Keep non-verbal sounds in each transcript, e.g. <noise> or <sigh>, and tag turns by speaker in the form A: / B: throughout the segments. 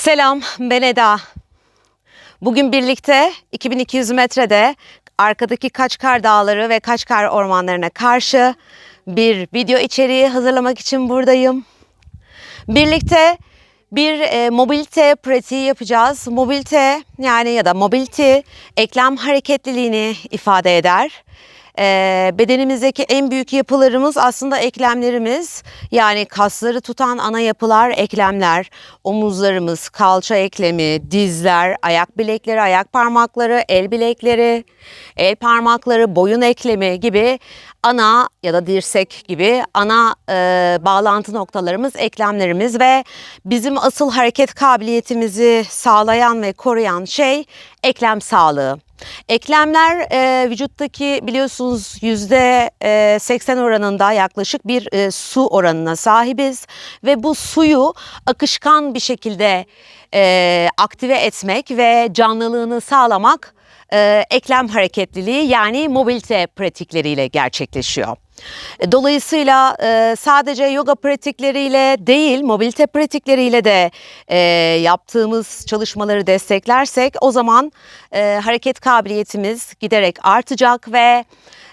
A: Selam, ben Eda. Bugün birlikte 2200 metrede arkadaki Kaçkar Dağları ve Kaçkar ormanlarına karşı bir video içeriği hazırlamak için buradayım. Birlikte bir e, mobilite pratiği yapacağız. Mobilite yani ya da mobility eklem hareketliliğini ifade eder. E, bedenimizdeki en büyük yapılarımız aslında eklemlerimiz. Yani kasları tutan ana yapılar eklemler. Omuzlarımız, kalça eklemi, dizler, ayak bilekleri, ayak parmakları, el bilekleri, el parmakları, boyun eklemi gibi ana ya da dirsek gibi ana e, bağlantı noktalarımız eklemlerimiz ve bizim asıl hareket kabiliyetimizi sağlayan ve koruyan şey eklem sağlığı. Eklemler e, vücuttaki biliyorsunuz yüzde e, 80 oranında yaklaşık bir e, su oranına sahibiz ve bu suyu akışkan bir şekilde e, aktive etmek ve canlılığını sağlamak e, eklem hareketliliği yani mobilite pratikleriyle gerçekleşiyor. Dolayısıyla e, sadece yoga pratikleriyle değil, mobilite pratikleriyle de e, yaptığımız çalışmaları desteklersek o zaman e, hareket kabiliyetimiz giderek artacak ve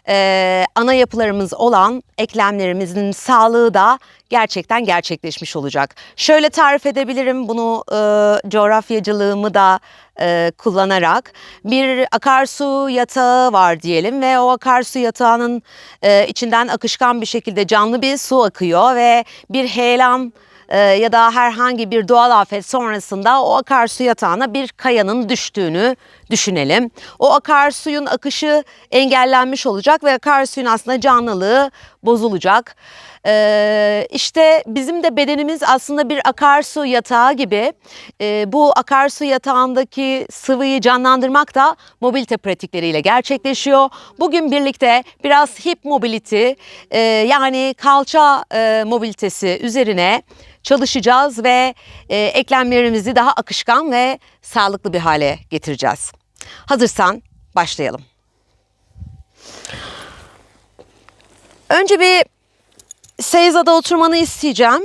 A: e, ana yapılarımız olan eklemlerimizin sağlığı da gerçekten gerçekleşmiş olacak. Şöyle tarif edebilirim bunu e, coğrafyacılığımı da e, kullanarak. Bir akarsu yatağı var diyelim ve o akarsu yatağının e, içinden akışkan bir şekilde canlı bir su akıyor ve bir heyelan e, ya da herhangi bir doğal afet sonrasında o akarsu yatağına bir kayanın düştüğünü düşünelim. O akarsuyun akışı engellenmiş olacak ve akarsuyun aslında canlılığı bozulacak. Ee, işte bizim de bedenimiz aslında bir akarsu yatağı gibi. Ee, bu akarsu yatağındaki sıvıyı canlandırmak da mobilite pratikleriyle gerçekleşiyor. Bugün birlikte biraz hip mobility e, yani kalça e, mobilitesi üzerine çalışacağız ve e, eklemlerimizi daha akışkan ve sağlıklı bir hale getireceğiz. Hazırsan başlayalım. Önce bir Seyzada oturmanı isteyeceğim.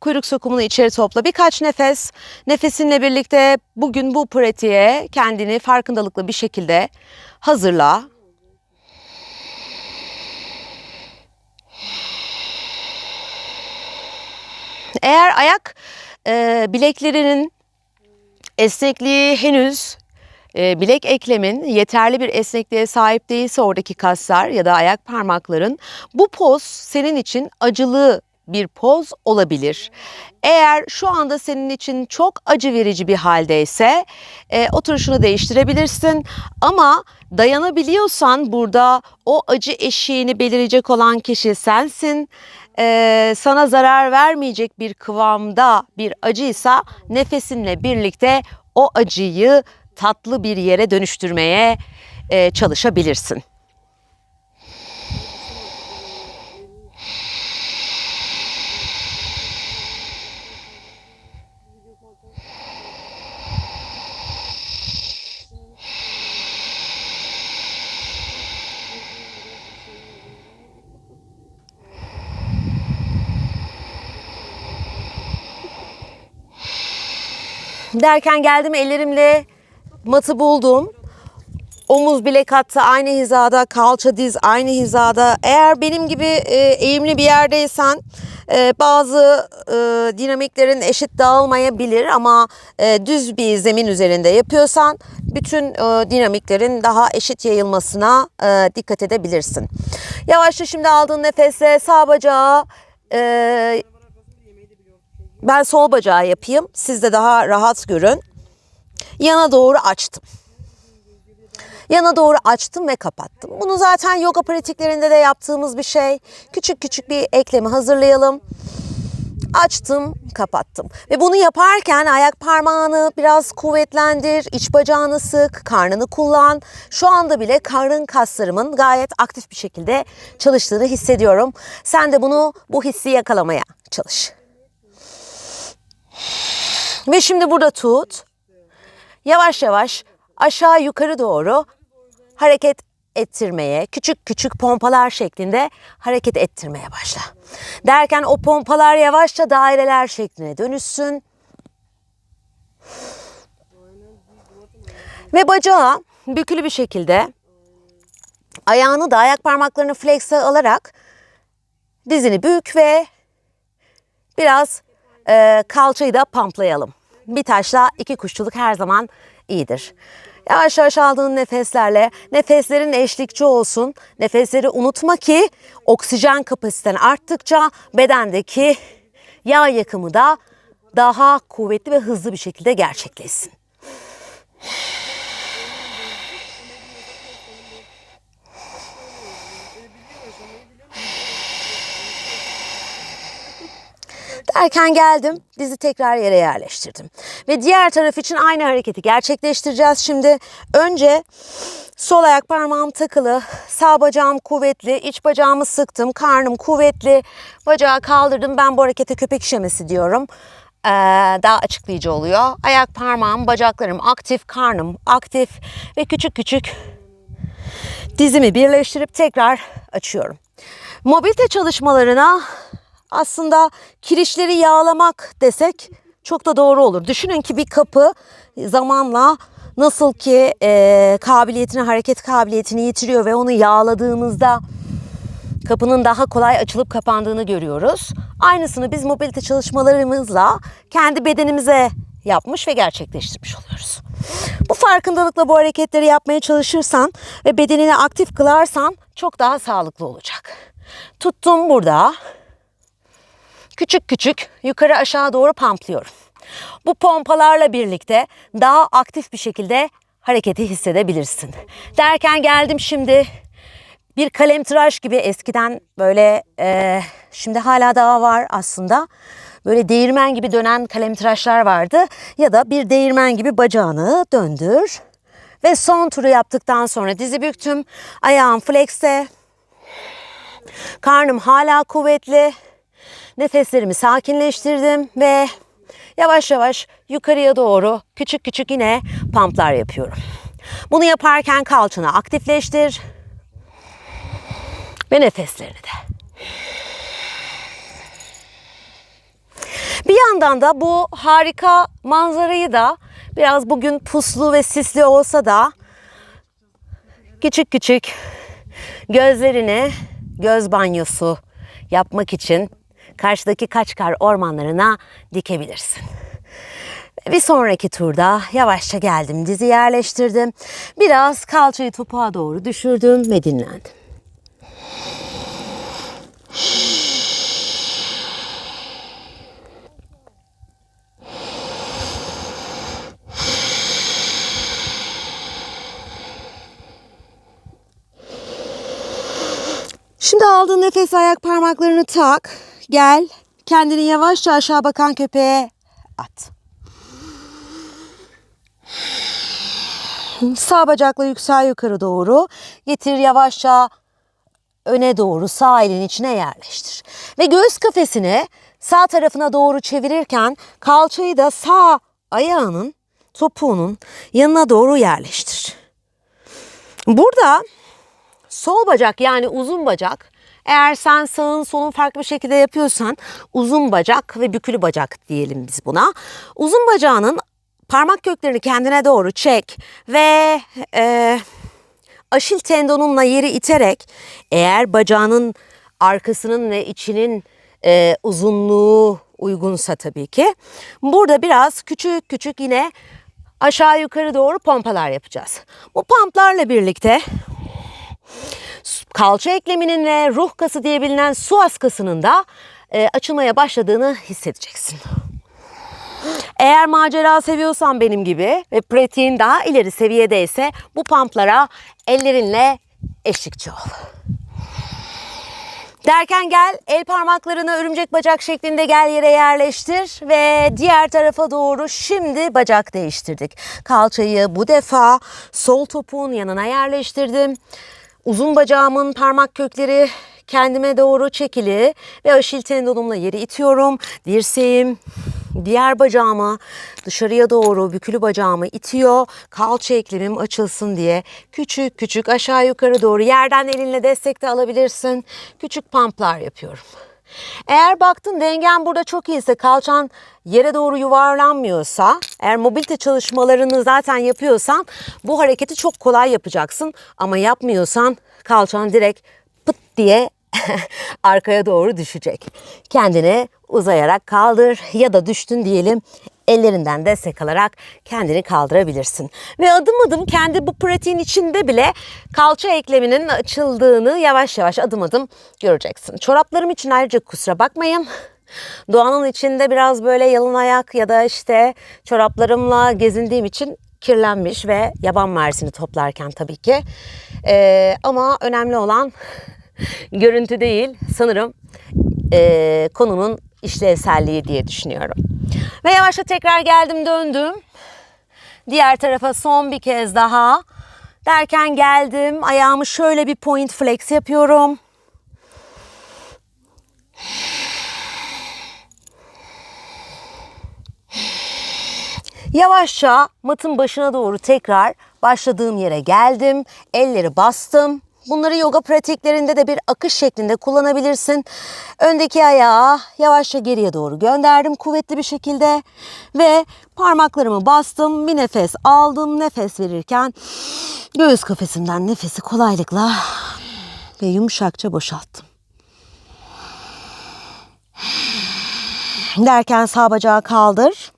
A: Kuyruk sokumunu içeri topla. Birkaç nefes. Nefesinle birlikte bugün bu pratiğe kendini farkındalıklı bir şekilde hazırla. Eğer ayak e, bileklerinin esnekliği henüz e, bilek eklemin yeterli bir esnekliğe sahip değilse oradaki kaslar ya da ayak parmakların bu poz senin için acılı bir poz olabilir. Eğer şu anda senin için çok acı verici bir haldeyse e, oturuşunu değiştirebilirsin. Ama dayanabiliyorsan burada o acı eşiğini belirecek olan kişi sensin. E, sana zarar vermeyecek bir kıvamda bir acıysa nefesinle birlikte o acıyı tatlı bir yere dönüştürmeye e, çalışabilirsin. Derken geldim ellerimle matı buldum. Omuz bilek hattı aynı hizada, kalça diz aynı hizada. Eğer benim gibi e, eğimli bir yerdeysen e, bazı e, dinamiklerin eşit dağılmayabilir ama e, düz bir zemin üzerinde yapıyorsan bütün e, dinamiklerin daha eşit yayılmasına e, dikkat edebilirsin. Yavaşça şimdi aldığın nefesle sağ bacağı e, ben sol bacağı yapayım. Siz de daha rahat görün yana doğru açtım. Yana doğru açtım ve kapattım. Bunu zaten yoga pratiklerinde de yaptığımız bir şey. Küçük küçük bir eklemi hazırlayalım. Açtım, kapattım. Ve bunu yaparken ayak parmağını biraz kuvvetlendir, iç bacağını sık, karnını kullan. Şu anda bile karın kaslarımın gayet aktif bir şekilde çalıştığını hissediyorum. Sen de bunu bu hissi yakalamaya çalış. Ve şimdi burada tut yavaş yavaş aşağı yukarı doğru hareket ettirmeye, küçük küçük pompalar şeklinde hareket ettirmeye başla. Derken o pompalar yavaşça daireler şekline dönüşsün. Ve bacağı bükülü bir şekilde ayağını da ayak parmaklarını flex'e alarak dizini bük ve biraz e, kalçayı da pamplayalım. Bir taşla iki kuşçuluk her zaman iyidir. Yavaş yavaş aldığın nefeslerle nefeslerin eşlikçi olsun. Nefesleri unutma ki oksijen kapasiten arttıkça bedendeki yağ yakımı da daha kuvvetli ve hızlı bir şekilde gerçekleşsin. Derken geldim, dizi tekrar yere yerleştirdim. Ve diğer taraf için aynı hareketi gerçekleştireceğiz şimdi. Önce sol ayak parmağım takılı, sağ bacağım kuvvetli, iç bacağımı sıktım, karnım kuvvetli, bacağı kaldırdım. Ben bu harekete köpek işemesi diyorum. Ee, daha açıklayıcı oluyor. Ayak parmağım, bacaklarım aktif, karnım aktif ve küçük küçük dizimi birleştirip tekrar açıyorum. Mobilite çalışmalarına aslında kirişleri yağlamak desek çok da doğru olur. Düşünün ki bir kapı zamanla nasıl ki e, kabiliyetini, hareket kabiliyetini yitiriyor ve onu yağladığımızda kapının daha kolay açılıp kapandığını görüyoruz. Aynısını biz mobilite çalışmalarımızla kendi bedenimize yapmış ve gerçekleştirmiş oluyoruz. Bu farkındalıkla bu hareketleri yapmaya çalışırsan ve bedenini aktif kılarsan çok daha sağlıklı olacak. Tuttum burada. Küçük küçük yukarı aşağı doğru pamplıyorum. Bu pompalarla birlikte daha aktif bir şekilde hareketi hissedebilirsin. Derken geldim şimdi bir kalemtıraş gibi eskiden böyle e, şimdi hala daha var aslında. Böyle değirmen gibi dönen kalemtıraşlar vardı. Ya da bir değirmen gibi bacağını döndür. Ve son turu yaptıktan sonra dizi büktüm. Ayağım flex'te. Karnım hala kuvvetli. Nefeslerimi sakinleştirdim ve yavaş yavaş yukarıya doğru küçük küçük yine pumplar yapıyorum. Bunu yaparken kalçanı aktifleştir ve nefeslerini de. Bir yandan da bu harika manzarayı da biraz bugün puslu ve sisli olsa da küçük küçük gözlerini göz banyosu yapmak için karşıdaki Kaçkar ormanlarına dikebilirsin. Bir sonraki turda yavaşça geldim, dizi yerleştirdim. Biraz kalçayı topuğa doğru düşürdüm ve dinlendim. Şimdi aldığın nefes ayak parmaklarını tak. Gel. Kendini yavaşça aşağı bakan köpeğe at. Sağ bacakla yüksel yukarı doğru. Getir yavaşça öne doğru sağ elin içine yerleştir. Ve göğüs kafesini sağ tarafına doğru çevirirken kalçayı da sağ ayağının topuğunun yanına doğru yerleştir. Burada sol bacak yani uzun bacak eğer sen sağın solun farklı bir şekilde yapıyorsan uzun bacak ve bükülü bacak diyelim biz buna. Uzun bacağının parmak köklerini kendine doğru çek ve e, aşil tendonunla yeri iterek eğer bacağının arkasının ve içinin e, uzunluğu uygunsa tabii ki burada biraz küçük küçük yine aşağı yukarı doğru pompalar yapacağız. Bu pomplarla birlikte kalça ekleminin ve ruh kası diye bilinen suas kasının da e, açılmaya başladığını hissedeceksin. Eğer macera seviyorsan benim gibi ve pratiğin daha ileri seviyedeyse bu pumplara ellerinle eşlikçi ol. Derken gel el parmaklarını örümcek bacak şeklinde gel yere yerleştir ve diğer tarafa doğru şimdi bacak değiştirdik. Kalçayı bu defa sol topuğun yanına yerleştirdim. Uzun bacağımın parmak kökleri kendime doğru çekili ve aşil tendonumla yeri itiyorum. Dirseğim diğer bacağımı dışarıya doğru bükülü bacağımı itiyor. Kalça eklemim açılsın diye küçük küçük aşağı yukarı doğru yerden elinle destek de alabilirsin. Küçük pumplar yapıyorum. Eğer baktın dengen burada çok iyiyse, kalçan yere doğru yuvarlanmıyorsa, eğer mobilite çalışmalarını zaten yapıyorsan bu hareketi çok kolay yapacaksın. Ama yapmıyorsan kalçan direkt pıt diye <laughs> arkaya doğru düşecek. Kendini uzayarak kaldır ya da düştün diyelim ellerinden destek alarak kendini kaldırabilirsin. Ve adım adım kendi bu pratiğin içinde bile kalça ekleminin açıldığını yavaş yavaş adım adım göreceksin. Çoraplarım için ayrıca kusura bakmayın. Doğanın içinde biraz böyle yalın ayak ya da işte çoraplarımla gezindiğim için kirlenmiş ve yaban mersini toplarken tabii ki. Ee, ama önemli olan görüntü değil sanırım ee, konunun işlevselliği diye düşünüyorum. Ve yavaşça tekrar geldim döndüm. Diğer tarafa son bir kez daha. Derken geldim. Ayağımı şöyle bir point flex yapıyorum. Yavaşça matın başına doğru tekrar başladığım yere geldim. Elleri bastım. Bunları yoga pratiklerinde de bir akış şeklinde kullanabilirsin. Öndeki ayağı yavaşça geriye doğru gönderdim kuvvetli bir şekilde ve parmaklarımı bastım. Bir nefes aldım. Nefes verirken göğüs kafesimden nefesi kolaylıkla ve yumuşakça boşalttım. Derken sağ bacağı kaldır.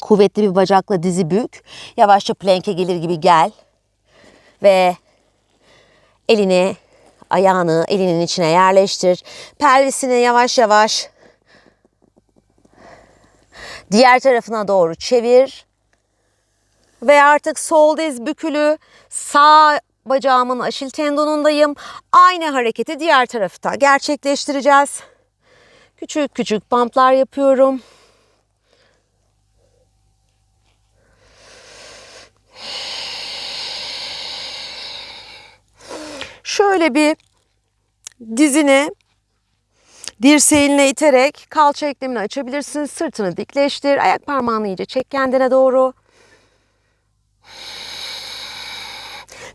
A: Kuvvetli bir bacakla dizi bük. Yavaşça plank'e gelir gibi gel. Ve elini, ayağını elinin içine yerleştir. Pelvisini yavaş yavaş diğer tarafına doğru çevir. Ve artık sol diz bükülü sağ bacağımın aşil tendonundayım. Aynı hareketi diğer tarafta gerçekleştireceğiz. Küçük küçük bumplar yapıyorum. Şöyle bir dizini dirseğinle iterek kalça eklemini açabilirsin. Sırtını dikleştir. Ayak parmağını iyice çek kendine doğru.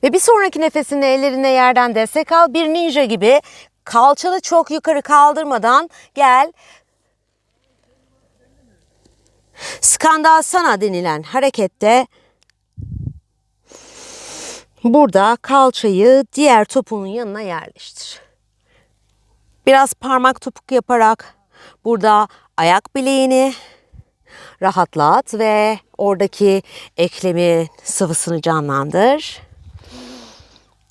A: Ve bir sonraki nefesinde ellerine yerden destek al. Bir ninja gibi kalçanı çok yukarı kaldırmadan gel. Skandasana denilen harekette Burada kalçayı diğer topuğun yanına yerleştir. Biraz parmak topuk yaparak burada ayak bileğini rahatlat ve oradaki eklemin sıvısını canlandır.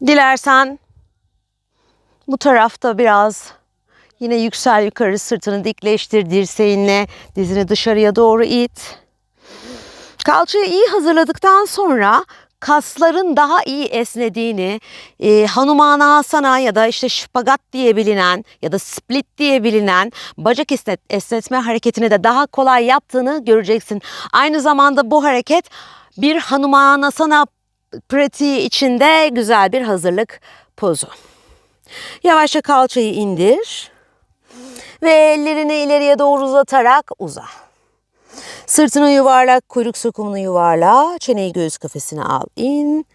A: Dilersen bu tarafta biraz yine yüksel yukarı sırtını dikleştir dirseğinle dizini dışarıya doğru it. Kalçayı iyi hazırladıktan sonra kasların daha iyi esnediğini, e, Hanumanasana ya da işte şpagat diye bilinen ya da split diye bilinen bacak esnet, esnetme hareketini de daha kolay yaptığını göreceksin. Aynı zamanda bu hareket bir Hanumanasana pratiği içinde güzel bir hazırlık pozu. Yavaşça kalçayı indir ve ellerini ileriye doğru uzatarak uza. Sırtını yuvarlak, kuyruk sokumunu yuvarla, çeneyi göğüs kafesine al, in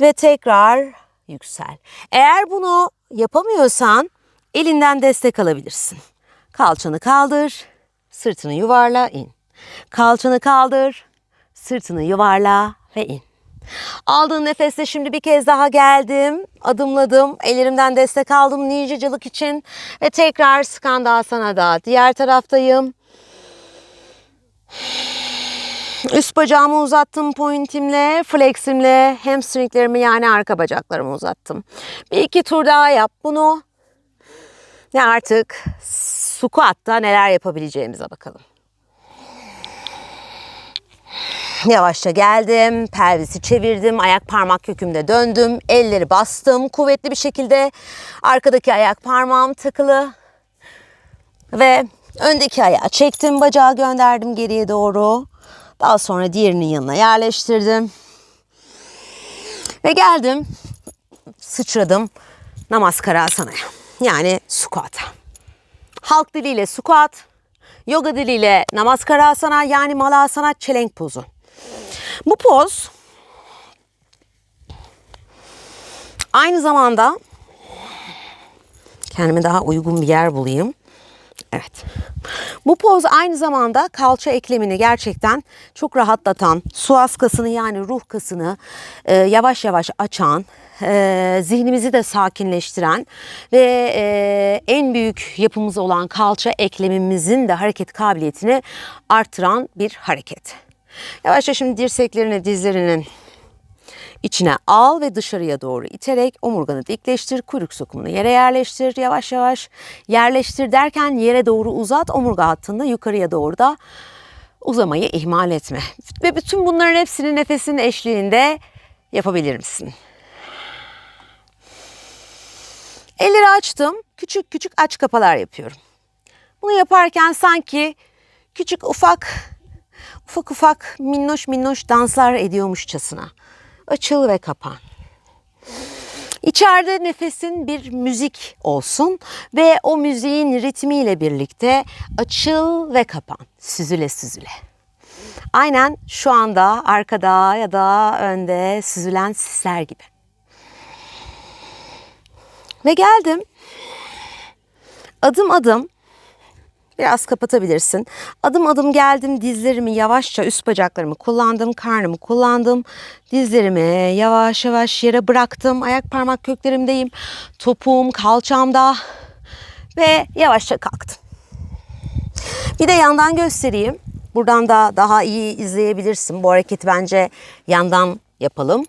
A: ve tekrar yüksel. Eğer bunu yapamıyorsan elinden destek alabilirsin. Kalçanı kaldır, sırtını yuvarla, in. Kalçanı kaldır, sırtını yuvarla ve in. Aldığın nefeste şimdi bir kez daha geldim, adımladım, ellerimden destek aldım ninjacılık için ve tekrar Skandasana diğer taraftayım. Üst bacağımı uzattım pointimle, fleximle, hamstringlerimi yani arka bacaklarımı uzattım. Bir iki tur daha yap bunu. Ne artık squat'ta neler yapabileceğimize bakalım. Yavaşça geldim, pelvisi çevirdim, ayak parmak kökümde döndüm, elleri bastım kuvvetli bir şekilde. Arkadaki ayak parmağım takılı ve öndeki ayağı çektim, bacağı gönderdim geriye doğru. Daha sonra diğerinin yanına yerleştirdim. Ve geldim, sıçradım Namaskarasana'a yani squat'a. Halk diliyle squat, yoga diliyle Namaskarasana yani malasana çelenk pozu. Bu poz aynı zamanda kendime daha uygun bir yer bulayım. Evet. Bu poz aynı zamanda kalça eklemini gerçekten çok rahatlatan, suas kasını yani ruh kasını e, yavaş yavaş açan, e, zihnimizi de sakinleştiren ve e, en büyük yapımız olan kalça eklemimizin de hareket kabiliyetini artıran bir hareket. Yavaşça şimdi dirseklerini dizlerinin İçine al ve dışarıya doğru iterek omurganı dikleştir, kuyruk sokumunu yere yerleştir. Yavaş yavaş yerleştir derken yere doğru uzat, omurga hattında yukarıya doğru da uzamayı ihmal etme. Ve bütün bunların hepsini nefesin eşliğinde yapabilir misin? Elleri açtım. Küçük küçük aç kapalar yapıyorum. Bunu yaparken sanki küçük ufak ufak ufak minnoş minnoş danslar ediyormuşçasına. Açıl ve kapan. İçeride nefesin bir müzik olsun ve o müziğin ritmiyle birlikte açıl ve kapan. Süzüle süzüle. Aynen şu anda arkada ya da önde süzülen sisler gibi. Ve geldim. Adım adım Biraz kapatabilirsin. Adım adım geldim dizlerimi yavaşça üst bacaklarımı kullandım. Karnımı kullandım. Dizlerimi yavaş yavaş yere bıraktım. Ayak parmak köklerimdeyim. Topuğum kalçamda. Ve yavaşça kalktım. Bir de yandan göstereyim. Buradan da daha iyi izleyebilirsin. Bu hareketi bence yandan yapalım.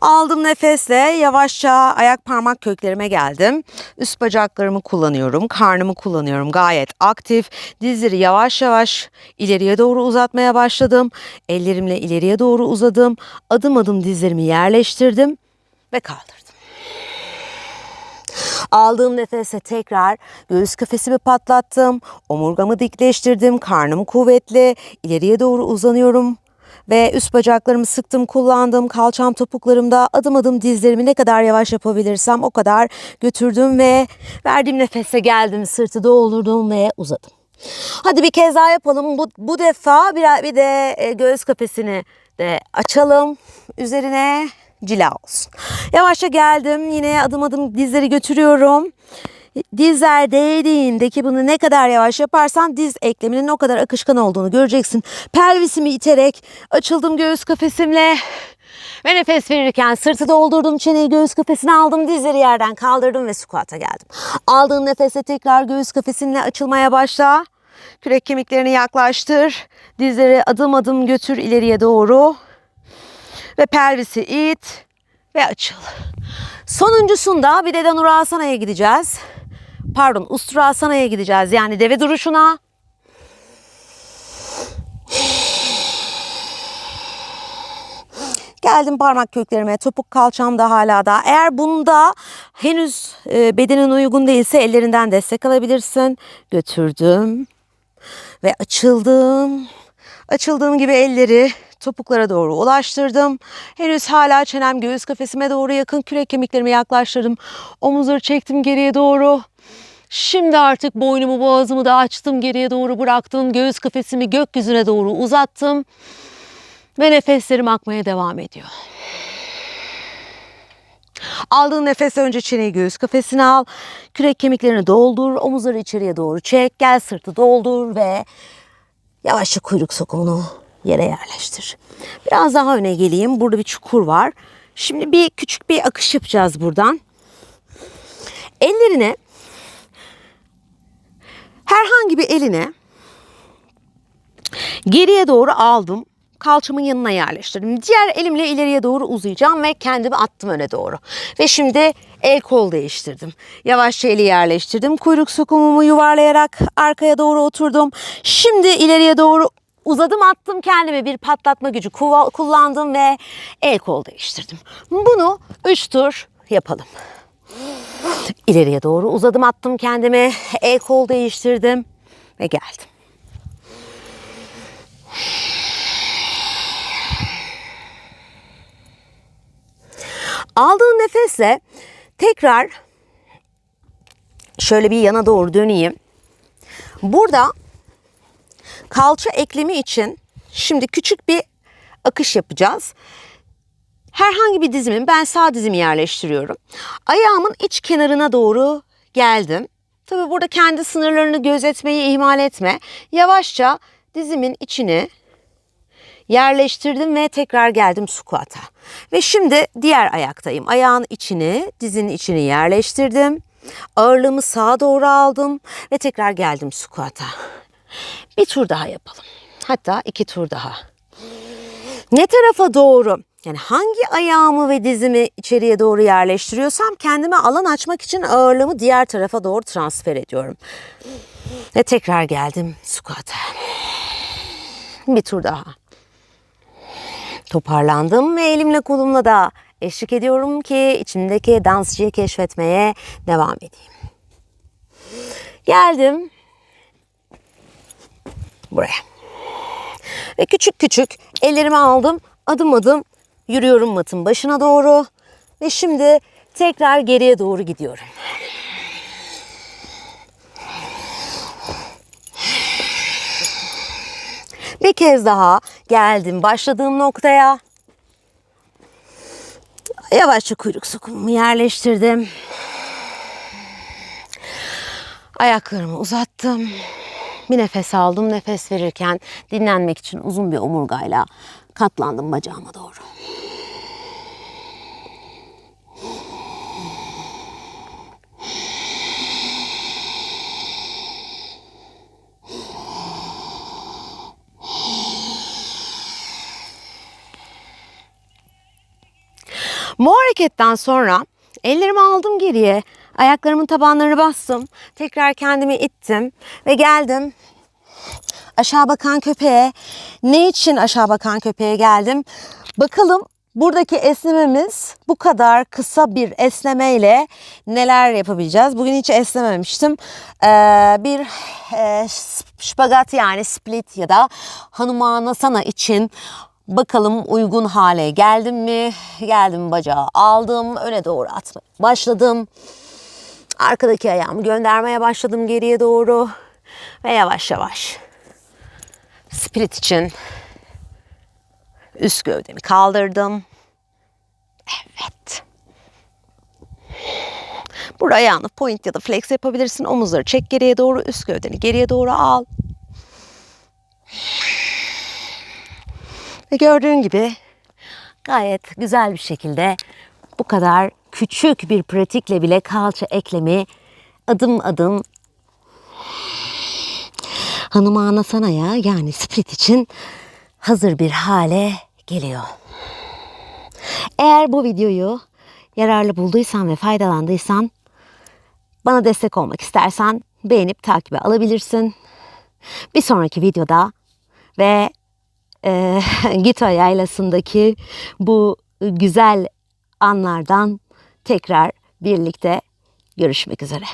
A: Aldım nefesle yavaşça ayak parmak köklerime geldim. Üst bacaklarımı kullanıyorum, karnımı kullanıyorum. Gayet aktif. Dizleri yavaş yavaş ileriye doğru uzatmaya başladım. Ellerimle ileriye doğru uzadım. Adım adım dizlerimi yerleştirdim ve kaldırdım. Aldığım nefese tekrar göğüs kafesimi patlattım. Omurgamı dikleştirdim. Karnım kuvvetli. ileriye doğru uzanıyorum ve üst bacaklarımı sıktım, kullandım. Kalçam topuklarımda adım adım dizlerimi ne kadar yavaş yapabilirsem o kadar götürdüm ve verdiğim nefese geldim. Sırtı doldurdum ve uzadım. Hadi bir kez daha yapalım. Bu, bu defa bir, bir de e, göğüs kafesini de açalım. Üzerine cila olsun. Yavaşça geldim. Yine adım adım dizleri götürüyorum. Dizler değdiğinde ki bunu ne kadar yavaş yaparsan diz ekleminin o kadar akışkan olduğunu göreceksin. Pelvisimi iterek açıldım göğüs kafesimle. Ve nefes verirken sırtı doldurdum, çeneyi göğüs kafesine aldım, dizleri yerden kaldırdım ve squat'a geldim. Aldığın nefese tekrar göğüs kafesinle açılmaya başla. Kürek kemiklerini yaklaştır. Dizleri adım adım götür ileriye doğru. Ve pelvisi it ve açıl. Sonuncusunda bir de Danurasana'ya gideceğiz pardon Ustrasana'ya gideceğiz. Yani deve duruşuna. Geldim parmak köklerime, topuk kalçamda hala da. Eğer bunda henüz e, bedenin uygun değilse ellerinden destek alabilirsin. Götürdüm ve açıldım. Açıldığım gibi elleri topuklara doğru ulaştırdım. Henüz hala çenem göğüs kafesime doğru yakın kürek kemiklerimi yaklaştırdım. Omuzları çektim geriye doğru. Şimdi artık boynumu boğazımı da açtım geriye doğru bıraktım. Göğüs kafesimi gökyüzüne doğru uzattım. Ve nefeslerim akmaya devam ediyor. Aldığın nefes önce çeneyi göğüs kafesine al. Kürek kemiklerini doldur. Omuzları içeriye doğru çek. Gel sırtı doldur ve yavaşça kuyruk sokumunu yere yerleştir. Biraz daha öne geleyim. Burada bir çukur var. Şimdi bir küçük bir akış yapacağız buradan. Ellerini herhangi bir eline geriye doğru aldım. Kalçamın yanına yerleştirdim. Diğer elimle ileriye doğru uzayacağım ve kendimi attım öne doğru. Ve şimdi el kol değiştirdim. Yavaşça eli yerleştirdim. Kuyruk sokumumu yuvarlayarak arkaya doğru oturdum. Şimdi ileriye doğru uzadım attım kendime bir patlatma gücü kullandım ve el kol değiştirdim. Bunu 3 tur yapalım. İleriye doğru uzadım attım kendimi. El kol değiştirdim ve geldim. Aldığın nefesle tekrar şöyle bir yana doğru döneyim. Burada kalça eklemi için şimdi küçük bir akış yapacağız. Herhangi bir dizimin ben sağ dizimi yerleştiriyorum. Ayağımın iç kenarına doğru geldim. Tabi burada kendi sınırlarını gözetmeyi ihmal etme. Yavaşça dizimin içini yerleştirdim ve tekrar geldim squat'a. Ve şimdi diğer ayaktayım. Ayağın içini, dizinin içini yerleştirdim. Ağırlığımı sağa doğru aldım ve tekrar geldim squat'a. Bir tur daha yapalım. Hatta iki tur daha. Ne tarafa doğru? Yani hangi ayağımı ve dizimi içeriye doğru yerleştiriyorsam kendime alan açmak için ağırlığımı diğer tarafa doğru transfer ediyorum. Ve tekrar geldim squat'a. Bir tur daha. Toparlandım ve elimle kolumla da eşlik ediyorum ki içimdeki dansçıyı keşfetmeye devam edeyim. Geldim buraya. Ve küçük küçük ellerimi aldım. Adım adım yürüyorum matın başına doğru. Ve şimdi tekrar geriye doğru gidiyorum. Bir kez daha geldim başladığım noktaya. Yavaşça kuyruk sokumumu yerleştirdim. Ayaklarımı uzattım. Bir nefes aldım. Nefes verirken dinlenmek için uzun bir omurgayla katlandım bacağıma doğru. Bu hareketten sonra ellerimi aldım geriye. Ayaklarımın tabanlarını bastım. Tekrar kendimi ittim ve geldim aşağı bakan köpeğe. Ne için aşağı bakan köpeğe geldim? Bakalım buradaki esnememiz bu kadar kısa bir esnemeyle neler yapabileceğiz? Bugün hiç esnememiştim. Ee, bir e, şpagat yani split ya da hanumanasana için Bakalım uygun hale geldim mi? Geldim bacağı aldım. Öne doğru atmaya başladım. Arkadaki ayağımı göndermeye başladım geriye doğru. Ve yavaş yavaş split için üst gövdemi kaldırdım. Evet. Burada ayağını point ya da flex yapabilirsin. Omuzları çek geriye doğru, üst gövdeni geriye doğru al. Ve gördüğün gibi gayet güzel bir şekilde bu kadar küçük bir pratikle bile kalça eklemi adım adım Hanımana Sana'ya yani split için hazır bir hale geliyor. Eğer bu videoyu yararlı bulduysan ve faydalandıysan bana destek olmak istersen beğenip takibe alabilirsin. Bir sonraki videoda ve e, <laughs> Gita yaylasındaki bu güzel anlardan tekrar birlikte görüşmek üzere.